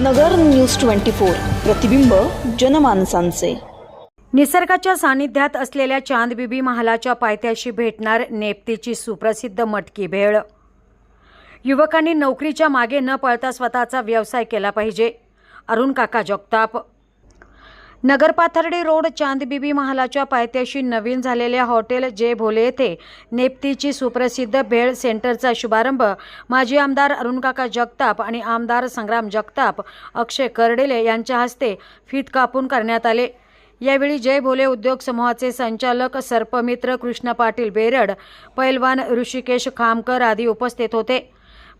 नगर news twenty four. प्रतिबिंब जनमानसांचे. निसर्गाच्या सानिध्यात असलेल्या चांदबिबी महालाच्या पायथ्याशी भेटणार नेपतीची सुप्रसिद्ध मटकी भेळ. युवकांनी नोकरीच्या मागे न पळता स्वतःचा व्यवसाय केला पाहिजे. अरुण काका जगताप नगरपाथर्डी रोड चांदबिबी महालाच्या पायथ्याशी नवीन झालेल्या हॉटेल जे भोले येथे नेप्तीची सुप्रसिद्ध भेळ सेंटरचा शुभारंभ माजी आमदार अरुणकाका जगताप आणि आमदार संग्राम जगताप अक्षय करडेले यांच्या हस्ते फीत कापून करण्यात आले. यावेळी जय भोले उद्योग समूहाचे संचालक सर्पमित्र कृष्ण पाटील बेरड पैलवान ऋषिकेश खामकर आदी उपस्थित होते.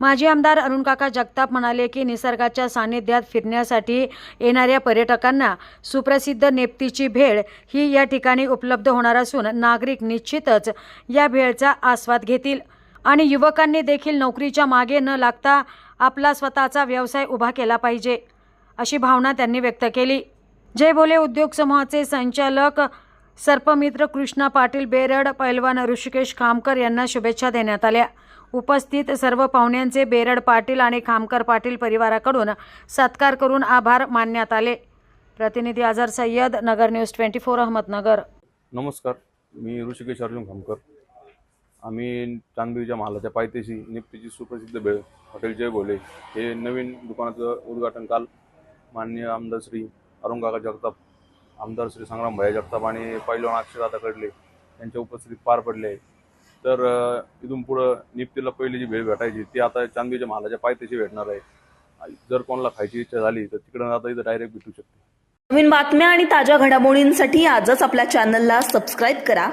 माजी आमदार अरुणकाका जगताप म्हणाले की निसर्गाच्या सानिध्यात फिरण्यासाठी येणाऱ्या पर्यटकांना सुप्रसिद्ध नेप्तीची भेळ ही या ठिकाणी उपलब्ध होणार असून नागरिक निश्चितच या भेळचा आस्वाद घेतील. आणि युवकांनी देखील नोकरीच्या मागे न लागता आपला स्वतःचा व्यवसाय उभा केला पाहिजे अशी भावना त्यांनी व्यक्त केली. जय भोले उद्योग समूहाचे संचालक सर्पमित्र कृष्णा पाटील बेरड पैलवान ऋषिकेश खामकर यांना शुभेच्छा देण्यात आल्या. उपस्थित सर्व पाहुण्यांचे बेरड पाटील आणि खामकर पाटील परिवाराकडून सत्कार करून आभार मानण्यात आले. प्रतिनिधी Azhar Sayyad Nagar news twenty four Ahmednagar. नमस्कार मी ऋषिकेश अर्जुन खामकर. आम्ही चांदबिरीच्या महालाच्या पायथ्याशी निफ्टीची सुप्रसिद्ध भेळ हॉटेल जय भोले हे नवीन दुकानाचं उद्घाटन काल माननीय आमदार श्री अरुणकाका जगताप आमदार श्री संग्राम भैया जगताप आणि पैलवान अक्षरदादा कडले यांच्या उपस्थितीत पार पडले. आहे तर इथून पुढं निफ्टीला पहिली जी भेट भेटायची ती आता चांदीच्या महालाच्या पायथ्याशी भेटणार आहे. जर कोणाला खायची इच्छा झाली तर तिकडं आता इथं डायरेक्ट भेटू शकते. नवीन बातम्या आणि ताज्या घडामोडींसाठी आजच आपल्या चॅनलला सबस्क्राईब करा.